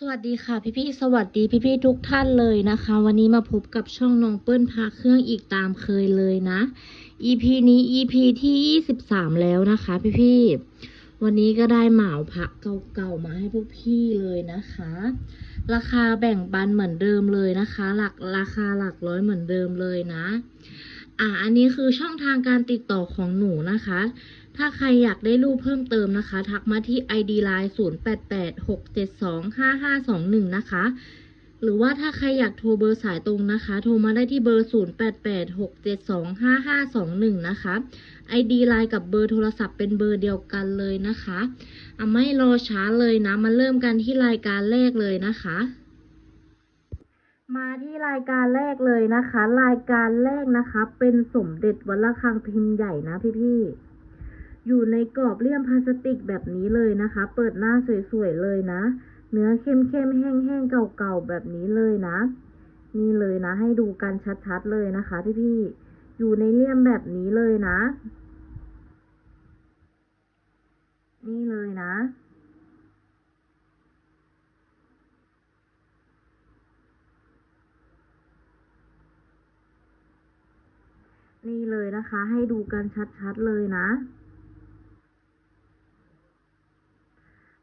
สวัสดีค่ะพี่พี่ๆสวัสดีพี่พี่ๆทุกท่านเลยนะคะ วันนี้มาพบกับช่องน้องเปิ้ลพาเครื่องอีกตามเคยเลยนะ EP นี้ EP ที่ 23 แล้วนะคะ พี่พี่ๆวันนี้ก็ได้เหมาพระเก่าๆมาให้พวกพี่เลยนะคะ ราคาแบ่งปันเหมือนเดิมเลยนะคะ หลักราคาหลักร้อยเหมือนเดิมเลยนะ อ่าอันนี้คือช่องทางการติดต่อของหนูนะคะ ถ้าใครอยากได้รูปเพิ่มเติมนะคะ ทักมาที่ ID Line 0886725521 นะคะ หรือว่าถ้าใครอยากโทรเบอร์สายตรงนะคะ โทรมาได้ที่เบอร์ 0886725521 นะคะ ID Line กับเบอร์โทรศัพท์เป็นเบอร์เดียวกันเลยนะคะอะไม่รอช้าเลยนะ มาเริ่มกันที่รายการแรกเลยนะคะ มาที่รายการแรกเลยนะคะ รายการแรกนะคะ เป็นสมเด็จวัดระฆังพิมพ์ใหญ่นะพี่ๆ อยู่ในกรอบเลี่ยมพลาสติกแบบนี้เลยนะคะ เปิดหน้าสวยๆเลยนะ เนื้อเข้มๆแห้งๆเก่าๆแบบนี้เลยนะ นี่เลยนะ ให้ดูกันชัดๆเลยนะคะพี่ๆอยู่ในเลี่ยมแบบนี้เลยนะ นี่เลยนะนี่เลยนะคะ ให้ดูกันชัดๆเลยนะ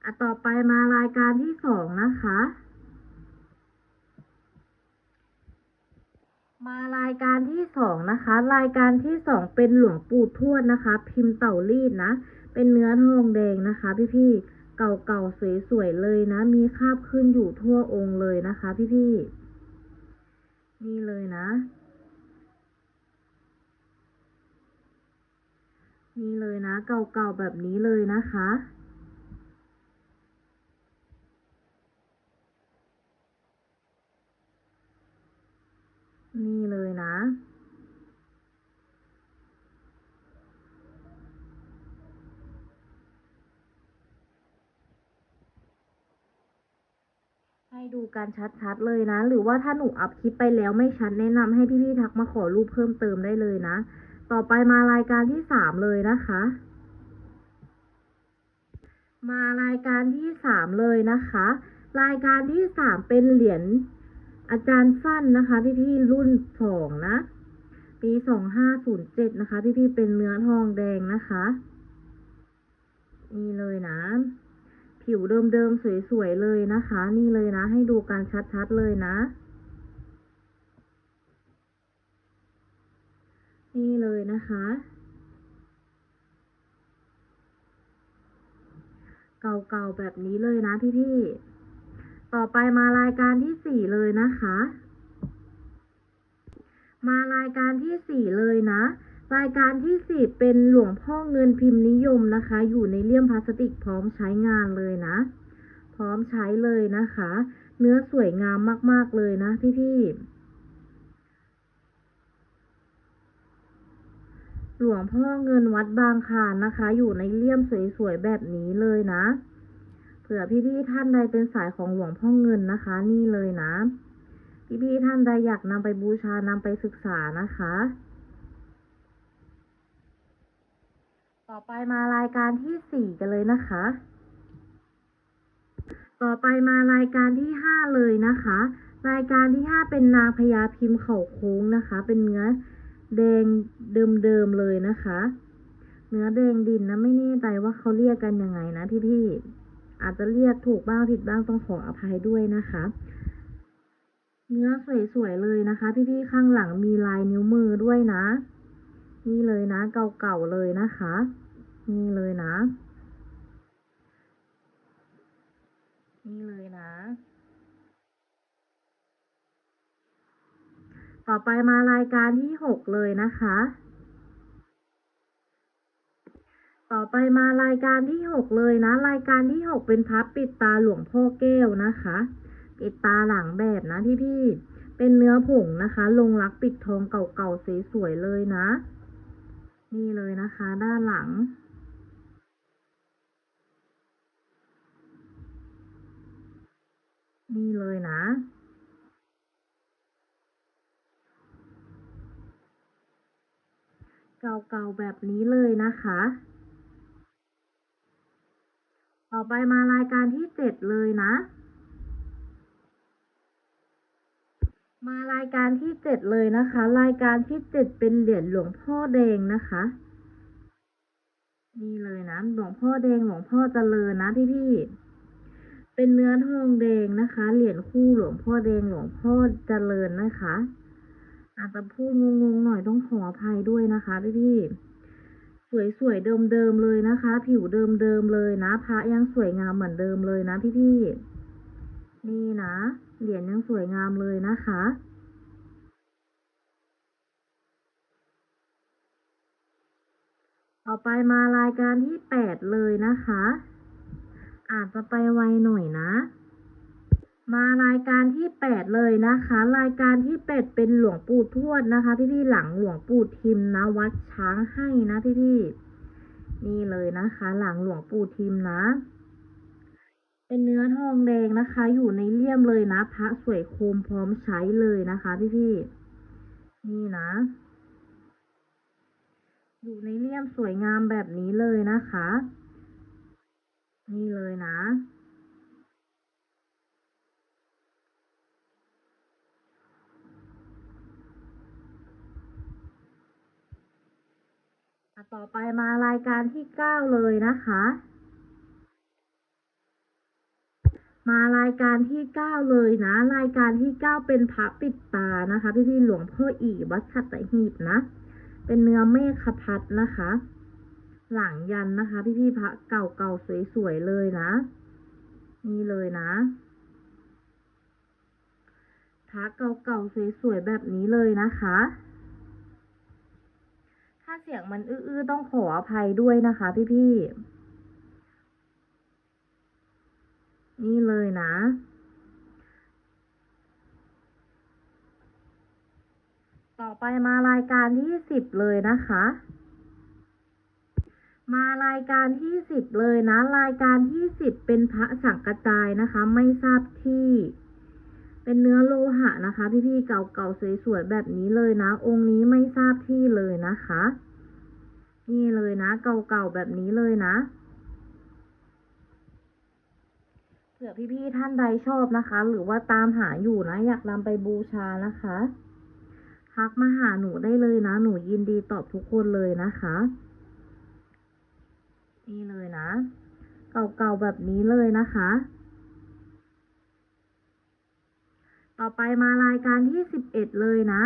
อะต่อไปมารายการที่สองนะคะ มารายการที่สองนะคะ รายการที่สองเป็นหลวงปู่ทวดนะคะ พิมพ์เต่ารีดนะ เป็นเนื้อทองแดงนะคะ พี่ๆ เก่าๆสวยๆเลยนะ มีคราบขึ้นอยู่ทั่วองค์เลยนะคะ พี่ๆ นี่เลยนะนี่เลยนะ เก่าๆแบบนี้เลยนะคะ นี่เลยนะ ให้ดูกันชัดๆเลยนะ หรือว่าถ้าหนูอัพคลิปไปแล้วไม่ชัดแนะนำให้พี่ๆทักมาขอรูปเพิ่มเติมได้เลยนะ ต่อไปมารายการที่สามเลยนะคะ มารายการที่สามเลยนะคะ รายการที่สามเป็นเหรียญ อาจารย์ฟั่นนะคะ พี่ๆรุ่นสองนะ ปีสองห้าศูนย์เจ็ดนะคะ พี่ๆเป็นเนื้อทองแดงนะคะ นี่เลยนะ ผิวเดิมๆสวยๆเลยนะคะ นี่เลยนะ ให้ดูกันชัดๆเลยนะ นี่เลยนะคะเก่าๆแบบนี้เลยนะพี่ๆ ต่อไปมารายการที่สี่เลยนะคะ มารายการที่สี่เลยนะ รายการที่สี่เป็นหลวงพ่อเงินพิมพ์นิยมนะคะ อยู่ในเลี่ยมพลาสติกพร้อมใช้งานเลยนะ พร้อมใช้เลยนะคะ เนื้อสวยงามมาก ๆ เลยนะพี่ๆหลวงพ่อเงินวัดบางคานนะคะ อยู่ในเลี่ยมสวยๆแบบนี้เลยนะ เผื่อพี่ๆท่านใดเป็นสายของหลวงพ่อเงินนะคะ นี่เลยนะ พี่ๆท่านใดอยากนำไปบูชานำไปศึกษานะคะ ต่อไปมารายการที่สี่กันเลยนะคะ ต่อไปมารายการที่ห้าเลยนะคะ รายการที่ห้าเป็นนางพญาพิมพ์เข่าโค้งนะคะ เป็นเนื้อแดงเดิมๆเลยนะคะ เนื้อแดงดินนะไม่แน่ใจว่าเขาเรียกกันยังไงนะพี่ๆ อาจจะเรียกถูกบ้างผิดบ้างต้องขออภัยด้วยนะคะ เนื้อสวยๆเลยนะคะ พี่ๆข้างหลังมีลายนิ้วมือด้วยนะ นี่เลยนะ เก่าๆเลยนะคะ นี่เลยนะ นี่เลยนะ ต่อไปมารายการที่หกเลยนะคะ ต่อไปมารายการที่หกเลยนะ รายการที่หกเป็นพับปิดตาหลวงพ่อแก้วนะคะ ปิดตาหลังแบบนะที่พี่เป็นเนื้อผงนะคะ ลงรักปิดทองเก่าๆสวยๆเลยนะ นี่เลยนะคะ ด้านหลังนี่เลยนะ เก่าๆแบบนี้เลยนะคะ ไปมารายการที่เจ็ดเลยนะ มารายการที่เจ็ดเลยนะคะ รายการที่เจ็ดเป็นเหรียญหลวงพ่อแดงนะคะนี่เลยนะหลวงพ่อแดงหลวงพ่อเจริญนะพี่พี่เป็นเนื้อทองแดงนะคะ เหรียญคู่หลวงพ่อแดงหลวงพ่อเจริญนะคะ อาจจะพูดงงๆหน่อยต้องขออภัยด้วยนะคะพี่พี่ สวยๆเดิมๆเลยนะคะ ผิวเดิมๆเลยนะพระยังสวยงามเหมือนเดิมเลยนะพี่พี่ๆนี่นะเหรียญยังสวยงามเลยนะคะต่อไปมารายการที่แปดเลยนะคะ อาจจะไปไวหน่อยนะ มารายการที่แปดเลยนะคะ รายการที่แปดเป็นหลวงปู่ทวดนะคะพี่พี่ๆหลังหลวงปู่ทิมนะวัดช้างให้นะพี่พี่ๆนี่เลยนะคะ หลังหลวงปู่ทิมนะ เป็นเนื้อทองแดงนะคะ อยู่ในเลี่ยมเลยนะพระสวยโคมพร้อมใช้เลยนะคะ พี่พี่ๆนี่นะ อยู่ในเลี่ยมสวยงามแบบนี้เลยนะคะ นี่เลยนะ ต่อไปมารายการที่เก้าเลยนะคะ มารายการที่เก้าเลยนะ รายการที่เก้าเป็นพระปิดตานะคะ พี่พี่หลวงพ่ออีวัดสัตหีบนะ เป็นเนื้อเมฆพัดนะคะ หลังยันนะคะ พี่พี่พระเก่าเก่าสวยๆเลยนะ นี่เลยนะพระเก่าเก่าสวยๆแบบนี้เลยนะคะาเสียงมันอื้อๆ ต้องขออภัยด้วยนะคะพี่พี่ๆ นี่เลยนะ ต่อไปมารายการที่สิบเลยนะคะ มารายการที่สิบเลยนะ รายการที่สิบเป็นพระสังกจายนะคะ ไม่ทราบที่ เป็นเนื้อโลหะนะคะ พี่ๆเก่าๆสวยๆแบบนี้เลยนะ องค์นี้ไม่ทราบที่เลยนะคะ นี่เลยนะ เก่าๆแบบนี้เลยนะเผื่อพี่ๆท่านใดชอบนะคะ หรือว่าตามหาอยู่นะ อยากนำไปบูชานะคะทักมาหาหนูได้เลยนะ หนูยินดีตอบทุกคนเลยนะคะ นี่เลยนะ เก่าๆแบบนี้เลยนะคะ ต่อไปมารายการที่สิบเอ็ดเลยนะ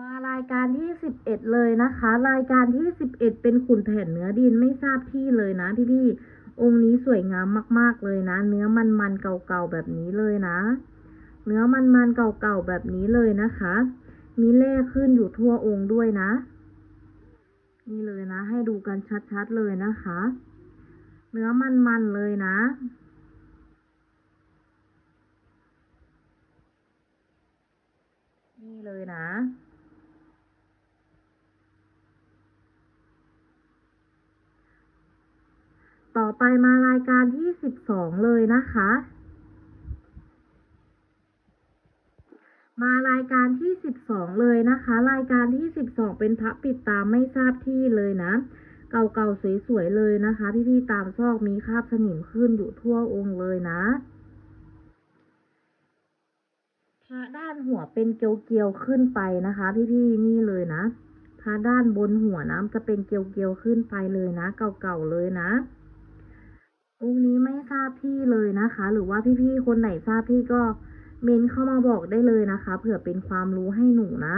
มารายการที่สิบเอ็ดเลยนะคะ รายการที่สิบเอ็ดเป็นขุนแผนเนื้อดินไม่ทราบที่เลยนะพี่พี่ๆองค์นี้สวยงามมาก ๆเลยนะ เนื้อมันๆเก่าๆแบบนี้เลยนะ เนื้อมันๆเก่าๆแบบนี้เลยนะคะ มีเล่ขึ้นอยู่ทั่วองค์ด้วยนะ นี่เลยนะ ให้ดูกันชัดๆเลยนะคะ เนื้อมันๆเลยนะ นี่เลยนะ ต่อไปมารายการที่สิบสองเลยนะคะ มารายการที่สิบสองเลยนะคะ รายการที่สิบสองเป็นพระปิดตาไม่ทราบที่เลยนะเก่าๆสวยๆเลยนะคะ พี่ๆตามซอกมีคราบสนิมขึ้นอยู่ทั่วองค์เลยนะ พระด้านหัวเป็นเกลียวๆขึ้นไปนะคะ พี่ๆนี่เลยนะพระด้านบนหัวน้ำจะเป็นเกลียวๆขึ้นไปเลยนะ เก่าๆเลยนะองค์นี้ไม่ทราบที่เลยนะคะ หรือว่าพี่ๆคนไหนทราบที่ก็เมนเข้ามาบอกได้เลยนะคะ เผื่อเป็นความรู้ให้หนูนะ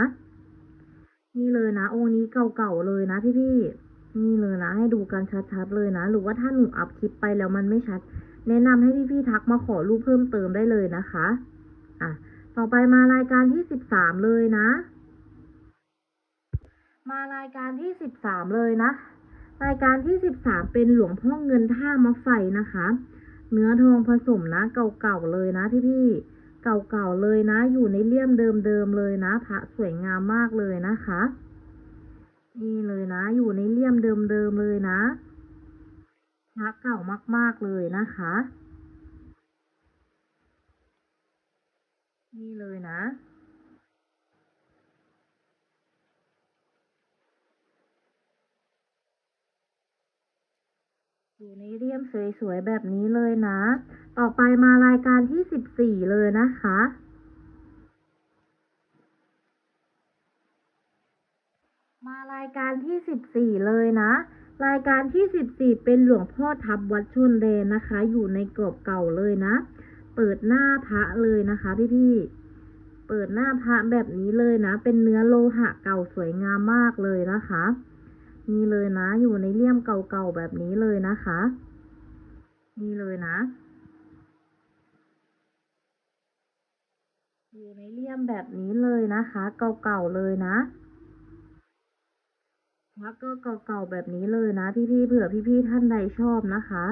นี่เลยนะ องค์นี้เก่าๆเลยนะ พี่ๆนี่เลยนะ ให้ดูกันชัดๆเลยนะ หรือว่าถ้าหนูอัพคลิปไปแล้วมันไม่ชัด แนะนำให้พี่ๆทักมาขอรูปเพิ่มเติมได้เลยนะคะ อะ ต่อไปมารายการที่สิบสามเลยนะ มารายการที่สิบสามเลยนะ รายการที่สิบสามเป็นหลวงพ่อเงินท่ามะไฟนะคะ เนื้อทองผสมนะเก่าๆเลยนะพี่พี่ๆเก่าๆเลยนะ อยู่ในเลี่ยมเดิมๆเลยนะพระสวยงามมากเลยนะคะ นี่เลยนะ อยู่ในเลี่ยมเดิมๆเลยนะพระเก่ามากๆเลยนะคะ นี่เลยนะ อยู่ในเรียมสวยๆแบบนี้เลยนะ ต่อไปมารายการที่สิบสี่เลยนะคะมารายการที่สิบสี่เลยนะ รายการที่สิบสี่เป็นหลวงพ่อทับวัดชนเลนนะคะ อยู่ในกรอบเก่าเลยนะ เปิดหน้าพระเลยนะคะพี่พี่ๆ เปิดหน้าพระแบบนี้เลยนะ เป็นเนื้อโลหะเก่าสวยงามมากเลยนะคะ นี่เลยนะ อยู่ในเลี่ยมเก่าๆแบบนี้เลยนะคะ นี่เลยนะ อยู่ในเลี่ยมแบบนี้เลยนะคะ เก่าๆเลยนะพักก็เก่าๆแบบนี้เลยนะ พี่ๆเผื่อพี่ๆท่านใดชอบนะคะ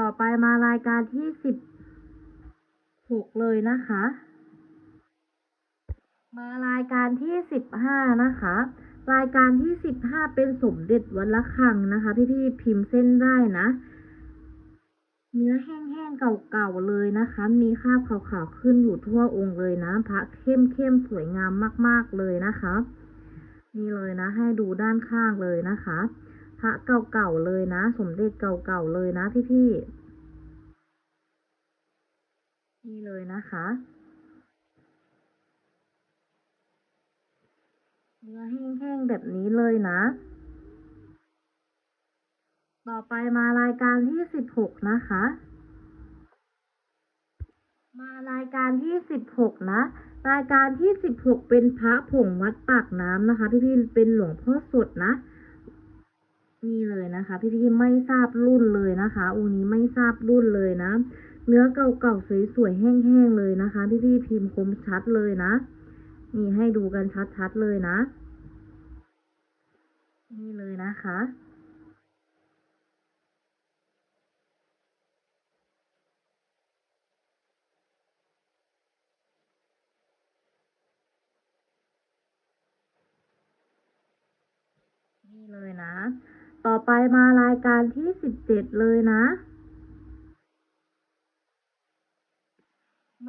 ต่อไปมารายการที่สิบ หกเลยนะคะ มารายการที่สิบห้านะคะ รายการที่สิบห้าเป็นสมเด็จวัดละคังนะคะ พี่ๆพิมพ์เส้นได้นะ เนื้อแห้งๆเก่าๆเลยนะคะ มีคราบขาวๆขึ้นอยู่ทั่วองค์เลยนะพระเข้มๆสวยงามมากๆเลยนะคะนี่เลยนะ ให้ดูด้านข้างเลยนะคะ พระเก่าๆเลยนะ สมเด็จเก่าๆเลยนะพี่ๆ นี่เลยนะคะ เนื้อแห้งๆแบบนี้เลยนะ ต่อไปมารายการที่สิบหกนะคะ มารายการที่สิบหกนะ รายการที่สิบหกเป็นพระผงวัดปากน้ำนะคะ พี่ๆเป็นหลวงพ่อสดนะนี่เลยนะคะ พี่ๆไม่ทราบรุ่นเลยนะคะองค์นี้ไม่ทราบรุ่นเลยนะ เนื้อเก่าๆสวยๆแห้งๆเลยนะคะ พี่ๆพิมพ์คมชัดเลยนะ นี่ให้ดูกันชัดๆเลยนะ นี่เลยนะคะนี่เลยนะ ต่อไปมารายการที่สิบเจ็ดเลยนะ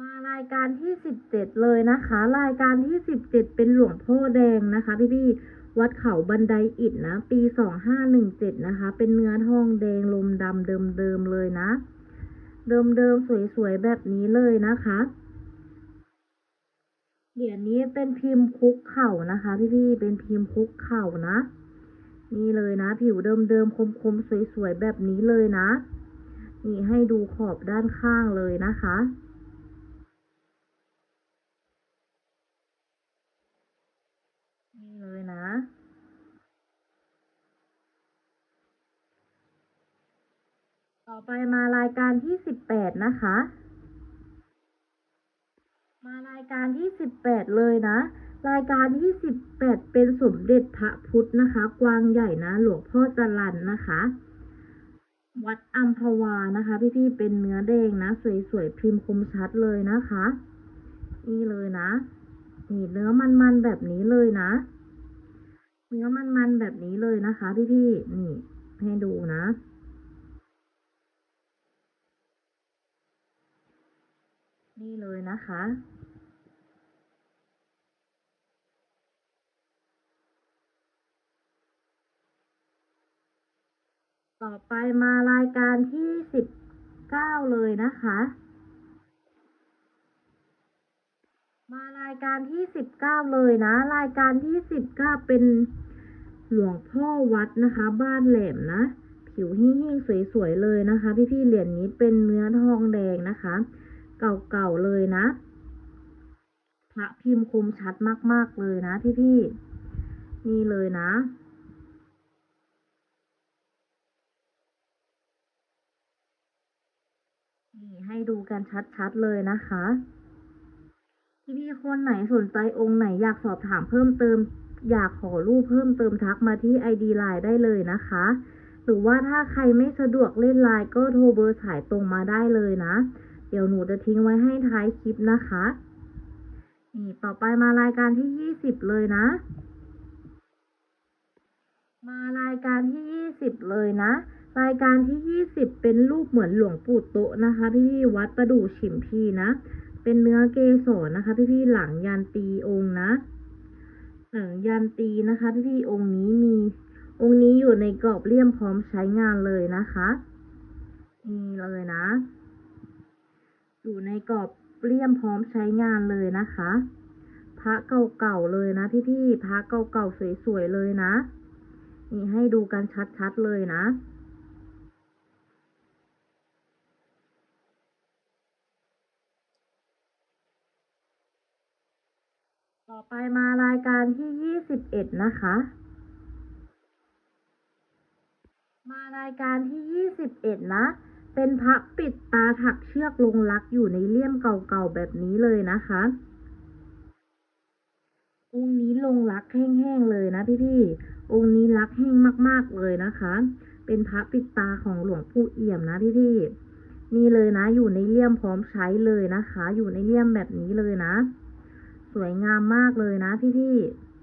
มารายการที่สิบเจ็ดเลยนะคะ รายการที่สิบเจ็ดเป็นหลวงพ่อแดงนะคะ พี่พี่วัดเขาบันไดอิฐนะ ปีสองห้าหนึ่งเจ็ดนะคะ เป็นเนื้อทองแดงลมดำเดิมๆเลยนะ เดิมๆสวยๆ แบบนี้เลยนะคะเหรียญนี้เป็นพิมพ์คุกเข่านะคะ พี่พี่เป็นพิมพ์คุกเข่านะ นี่เลยนะ ผิวเดิมๆคมๆสวยๆแบบนี้เลยนะ นี่ให้ดูขอบด้านข้างเลยนะคะ นี่เลยนะ ต่อไปมารายการที่สิบแปดนะคะ มารายการที่สิบแปดเลยนะ รายการที่สิบแปดเป็นสมเด็จพระพุทธนะคะ กวางใหญ่นะ หลวงพ่อจรันนะคะ วัดอัมพวานะคะ พี่ๆเป็นเนื้อแดงนะ สวยๆพิมพ์คมชัดเลยนะคะ นี่เลยนะนี่เนื้อมันๆแบบนี้เลยนะ เนื้อมันๆแบบนี้เลยนะคะ พี่ๆนี่ให้ดูนะ นี่เลยนะคะ ต่อไปมารายการที่สิบเก้าเลยนะคะ มารายการที่สิบเก้าเลยนะ รายการที่สิบเก้าเป็นหลวงพ่อวัดนะคะ บ้านแหลมนะผิวหิ้งๆสวยๆเลยนะคะ พี่ๆเหรียญนี้เป็นเนื้อทองแดงนะคะ เก่าๆเลยนะ พระพิมพ์คมชัดมากๆเลยนะพี่ๆ นี่เลยนะนี่ให้ดูกันชัดๆเลยนะคะพี่ๆคนไหนสนใจองค์ไหนอยากสอบถามเพิ่มเติม อยากขอรูปเพิ่มเติมทักมาที่ ID Line ได้เลยนะคะ หรือว่าถ้าใครไม่สะดวกเล่นไลน์ก็โทรเบอร์สายตรงมาได้เลยนะ เดี๋ยวหนูจะทิ้งไว้ให้ท้ายคลิปนะคะ นี่ต่อไปมารายการที่ยี่สิบเลยนะ มารายการที่ยี่สิบเลยนะ รายการที่ยี่สิบเป็นรูปเหมือนหลวงปู่โตะนะคะ พี่พี่วัดประดู่ฉิมพีนะ เป็นเนื้อเกสรนะคะ พี่พี่หลังยันตีองค์นะหลังยันตีนะคะ พี่พี่องค์นี้มีองค์นี้อยู่ในกรอบเลี่ยมพร้อมใช้งานเลยนะคะ นี่เลยนะ อยู่ในกรอบเลี่ยมพร้อมใช้งานเลยนะคะ พระเก่าๆเลยนะพี่ๆพระเก่าๆสวยๆเลยนะ นี่ให้ดูกันชัดๆเลยนะต่อไปมารายการที่ยี่สิบเอ็ดนะคะ มารายการที่ยี่สิบเอ็ดนะ เป็นพระปิดตาถักเชือกลงรักอยู่ในเลี่ยมเก่าๆแบบนี้เลยนะคะองค์นี้ลงรักแห้งๆเลยนะพี่ๆองค์นี้รักแห้งมากๆเลยนะคะ เป็นพระปิดตาของหลวงปู่เอี่ยมนะพี่ๆนี่เลยนะ อยู่ในเลี่ยมพร้อมใช้เลยนะคะ อยู่ในเลี่ยมแบบนี้เลยนะ สวยงามมากเลยนะพี่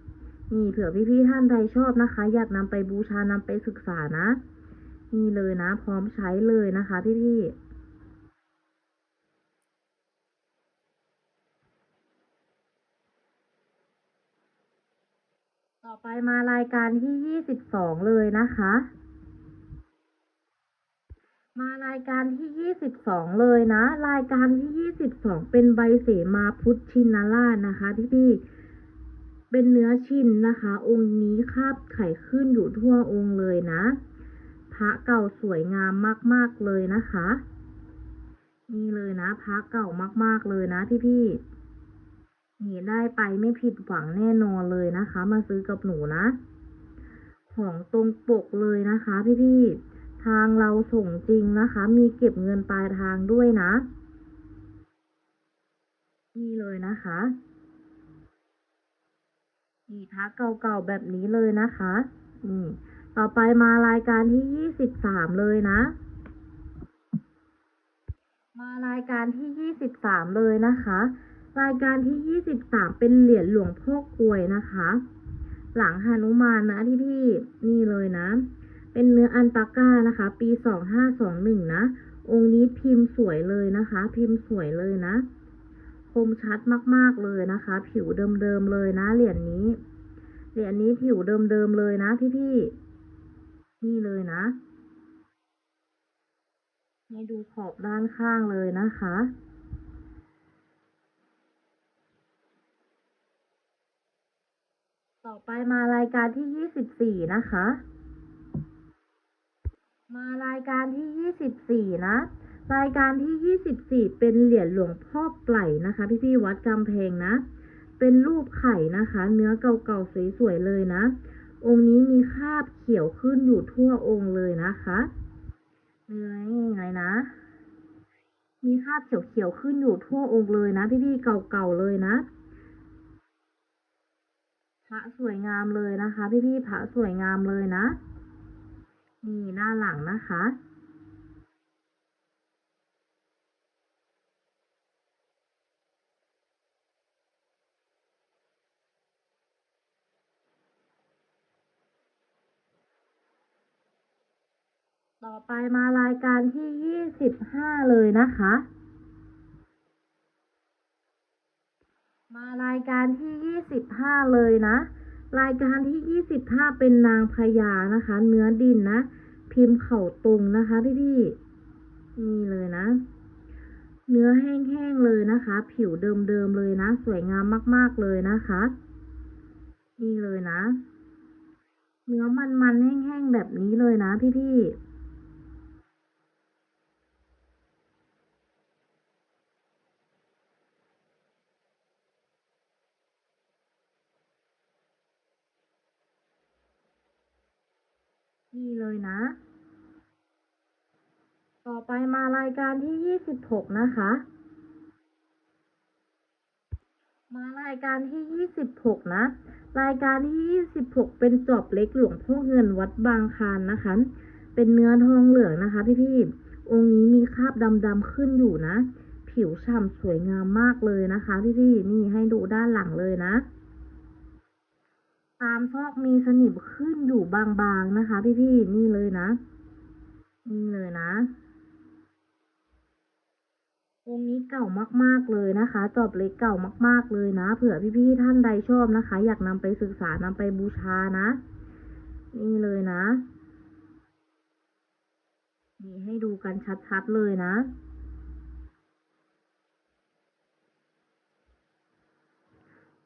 ๆนี่เผื่อพี่ๆท่านใดชอบนะคะ อยากนำไปบูชานำไปศึกษานะ นี่เลยนะ พร้อมใช้เลยนะคะพี่ๆต่อไปมารายการที่ยี่สิบสองเลยนะคะ มารายการที่ยี่สิบสองเลยนะ รายการที่ยี่สิบสองเป็นใบเสมาพุทธชินาราชนะคะพี่พี่ๆเป็นเนื้อชินนะคะ องค์นี้คาบไข่ขึ้นอยู่ทั่วองค์เลยนะ พระเก่าสวยงามมากๆเลยนะคะ นี่เลยนะพระเก่ามากๆเลยนะพี่พี่ๆนี่ได้ไปไม่ผิดหวังแน่นอนเลยนะคะ มาซื้อกับหนูนะ ของตรงปกเลยนะคะ พี่ๆทางเราส่งจริงนะคะ มีเก็บเงินปลายทางด้วยนะ นี่เลยนะคะนี่พระเก่าๆแบบนี้เลยนะคะนี่ ต่อไปมารายการที่ยี่สิบสามเลยนะ มารายการที่ยี่สิบสามเลยนะคะ รายการที่ยี่สิบสามเป็นเหรียญหลวงพ่อกลวยนะคะ หลังหานุมานนะที่พี่นี่เลยนะ เป็นเนื้ออันปาก้านะคะ ปีสองห้าสองหนึ่งนะ องค์นี้พิมพ์สวยเลยนะคะ พิมพ์สวยเลยนะคมชัดมากๆเลยนะคะ ผิวเดิมๆเลยนะเหรียญนี้เหรียญนี้ผิวเดิมๆเลยนะพี่พี่ๆ นี่เลยนะ ให้ดูขอบด้านข้างเลยนะคะ ต่อไปมารายการที่ยี่สิบสี่นะคะ มารายการที่ยี่สิบสี่นะรายการที่ยี่สิบสี่เป็นเหรียญหลวงพ่อไก่นะคะ พี่พี่ๆวัดกำแพงนะ เป็นรูปไข่นะคะ เนื้อเก่าๆสวยๆเลยนะ องค์นี้มีคราบเขียวขึ้นอยู่ทั่วองค์เลยนะคะเนื้อยังไงนะ มีคราบเขียวๆขึ้นอยู่ทั่วองค์เลยนะ พี่ๆเก่าๆเลยนะพระสวยงามเลยนะคะ พี่ๆพระสวยงามเลยนะ นี่หน้าหลังนะคะ ต่อไปมารายการที่ยี่สิบห้าเลยนะคะ มารายการที่ยี่สิบห้าเลยนะ รายการที่ยี่สิบห้าเป็นนางพญานะคะ เนื้อดินนะ พิมพ์เข่าตรงนะคะพี่พี่ๆนี่เลยนะ เนื้อแห้งๆเลยนะคะ ผิวเดิมๆเลยนะ สวยงามมากๆเลยนะคะ นี่เลยนะเนื้อมันๆแห้งๆแบบนี้เลยนะพี่ๆ นี่เลยนะ ต่อไปมารายการที่ยี่สิบหกนะคะ มารายการที่ยี่สิบหกนะ รายการที่ยี่สิบหกเป็นจอบเล็กหลวงพ่อเงินวัดบางคานนะคะ เป็นเนื้อทองเหลืองนะคะพี่ๆ องค์นี้มีคราบดำๆขึ้นอยู่นะ ผิวฉ่ำสวยงามมากเลยนะคะพี่ๆ นี่ให้ดูด้านหลังเลยนะ ตามซอกมีสนิมขึ้นอยู่บางๆนะคะ พี่ๆนี่เลยนะ นี่เลยนะองค์นี้เก่ามากๆเลยนะคะ จอบเล็กเก่ามาก ๆเลยนะ เผื่อพี่ๆท่านใดชอบนะคะ อยากนำไปศึกษานำไปบูชานะ นี่เลยนะ นี่ให้ดูกันชัดๆเลยนะ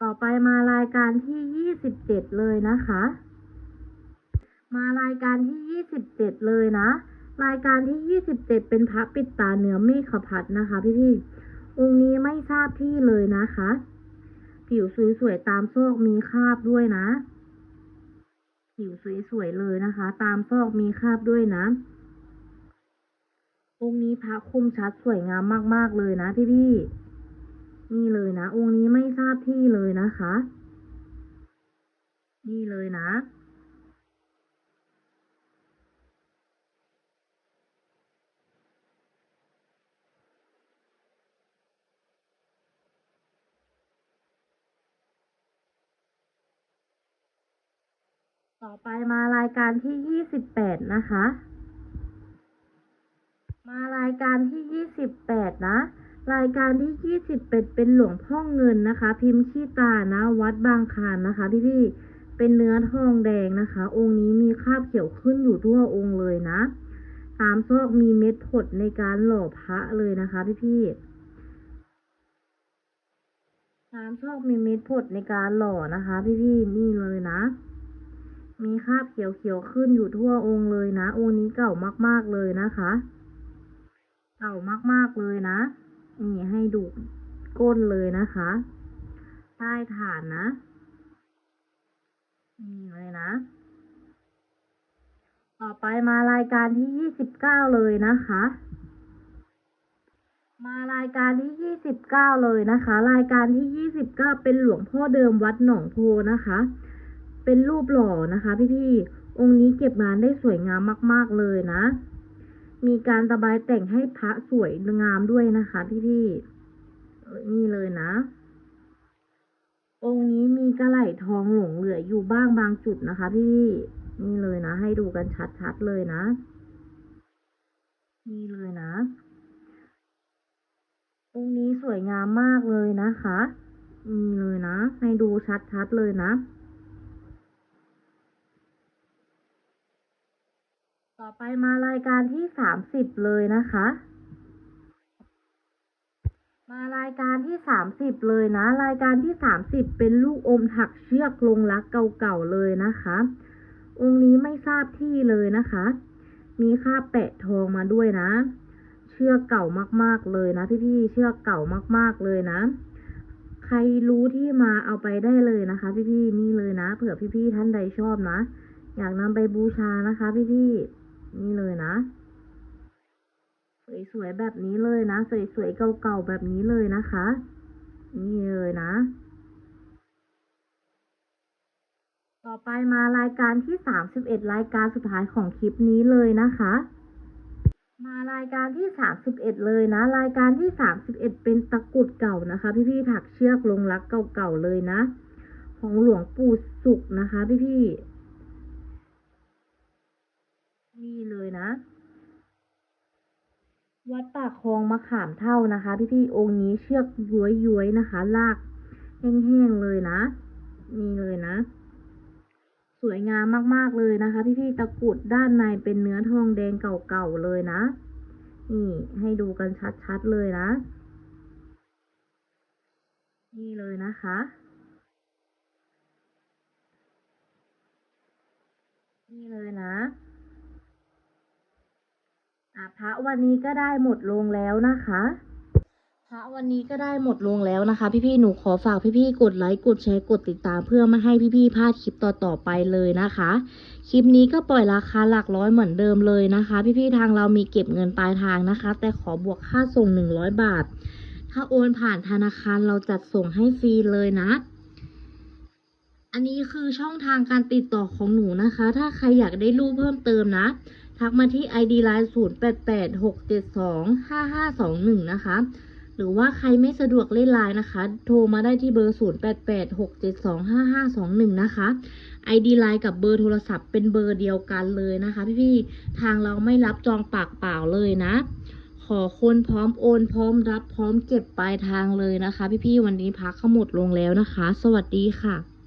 ต่อไปมารายการที่ยี่สิบเจ็ดเลยนะคะ มารายการที่ยี่สิบเจ็ดเลยนะ รายการที่ยี่สิบเจ็ดเป็นพระปิดตาเนื้อเมฆพัดนะคะ พี่พี่ๆองค์นี้ไม่ทราบที่เลยนะคะ ผิวสวยๆตามซอกมีคราบด้วยนะ ผิวสวยๆเลยนะคะ ตามซอกมีคราบด้วยนะ องค์นี้พระคมชัดสวยงามมากๆเลยนะพี่พี่ๆ นี่เลยนะ องค์นี้ไม่ทราบที่เลยนะคะ นี่เลยนะ ต่อไปมารายการที่ยี่สิบแปดนะคะ มารายการที่ยี่สิบแปดนะ รายการที่ยี่สิบเป็นหลวงพ่อเงินนะคะ พิมพ์ขี้ตานะ วัดบางคานนะคะ พี่พี่เป็นเนื้อทองแดงนะคะ องค์นี้มีคราบเขียวขึ้นอยู่ทั่วองค์เลยนะตามซอกมีเม็ดผดในการหล่อพระเลยนะคะพี่พี่ตามซอกมีเม็ดผดในการหล่อนะคะ พี่พี่นี่เลยนะ มีคราบเขียวๆขึ้นอยู่ทั่วองค์เลยนะ องค์นี้เก่ามากๆเลยนะคะ เก่ามากๆเลยนะ นี่ให้ดูก้นเลยนะคะ ใต้ฐานนะ นี่เลยนะ ต่อไปมารายการที่ยี่สิบเก้าเลยนะคะ มารายการที่ยี่สิบเก้าเลยนะคะ รายการที่ยี่สิบเก้าเป็นหลวงพ่อเดิมวัดหนองโพนะคะ เป็นรูปหล่อนะคะ พี่ๆองค์นี้เก็บงานได้สวยงามมาก ๆเลยนะ มีการตะบายแต่งให้พระสวยงามด้วยนะคะพี่ๆนี่เลยนะ องค์นี้มีกระไหล่ทองหลงเหลืออยู่บ้างบางจุดนะคะ พี่ๆนี่เลยนะ ให้ดูกันชัดๆเลยนะ นี่เลยนะ องค์นี้สวยงามมากเลยนะคะนี่เลยนะ ให้ดูชัดๆเลยนะ ต่อไปมารายการที่สามสิบเลยนะคะ มารายการที่สามสิบเลยนะ รายการที่สามสิบเป็นลูกอมถักเชือกลงรักเก่าๆเลยนะคะ องค์นี้ไม่ทราบที่เลยนะคะ มีค่าแปะทองมาด้วยนะ เชือกเก่ามากๆเลยนะพี่ๆเชือกเก่ามากๆเลยนะ ใครรู้ที่มาเอาไปได้เลยนะคะ พี่ๆนี่เลยนะ เผื่อพี่ๆท่านใดชอบนะ อยากนำไปบูชานะคะ พี่ๆ นี่เลยนะ สวยๆแบบนี้เลยนะ สวยๆเก่าๆแบบนี้เลยนะคะ นี่เลยนะ ต่อไปมารายการที่สามสิบเอ็ดรายการสุดท้ายของคลิปนี้เลยนะคะมารายการที่สามสิบเอ็ดเลยนะ รายการที่สามสิบเอ็ดเป็นตะกรุดเก่านะคะ พี่ๆถักเชือกลงรักเก่าๆเลยนะ ของหลวงปู่สุขนะคะ พี่ๆ นี่เลยนะ วัดปากคลองมะขามเท่านะคะ พี่ๆองค์นี้เชือกย้วยๆนะคะ ลากแห้งๆเลยนะ นี่เลยนะ สวยงามมากๆเลยนะคะ พี่ๆตะกรุดด้านในเป็นเนื้อทองแดงเก่าๆเลยนะ นี่ให้ดูกันชัดๆเลยนะ นี่เลยนะคะนี่เลยนะ พระวันนี้ก็ได้หมดลงแล้วนะคะพระวันนี้ก็ได้หมดลงแล้วนะคะ พี่ๆหนูขอฝากพี่ๆกดไลค์กดแชร์กดติดตามเพื่อไม่ให้พี่ๆพลาดคลิปต่อๆไปเลยนะคะ คลิปนี้ก็ปล่อยราคาหลักร้อยเหมือนเดิมเลยนะคะ พี่ๆทางเรามีเก็บเงินปลายทางนะคะ แต่ขอบวกค่าส่ง 100 บาท ถ้าโอนผ่านธนาคารเราจัดส่งให้ฟรีเลยนะ อันนี้คือช่องทางการติดต่อของหนูนะคะ ถ้าใครอยากได้รูปเพิ่มเติมนะ ทักมาที่ ID Line 0 8 8 6 7 2 5 5 2 1 นะคะ หรือว่าใครไม่สะดวกเล่นไลน์นะคะ โทรมาได้ที่เบอร์ 0 8 8 6 7 2 5 5 2 1 นะคะ ID Line กับเบอร์โทรศัพท์เป็นเบอร์เดียวกันเลยนะคะ พี่ๆ ทางเราไม่รับจองปากเปล่าเลยนะ ขอคนพร้อมโอนพร้อมรับพร้อมเก็บปลายทางเลยนะคะ พี่ๆ วันนี้พักขหมดลงแล้วนะคะ สวัสดีค่ะ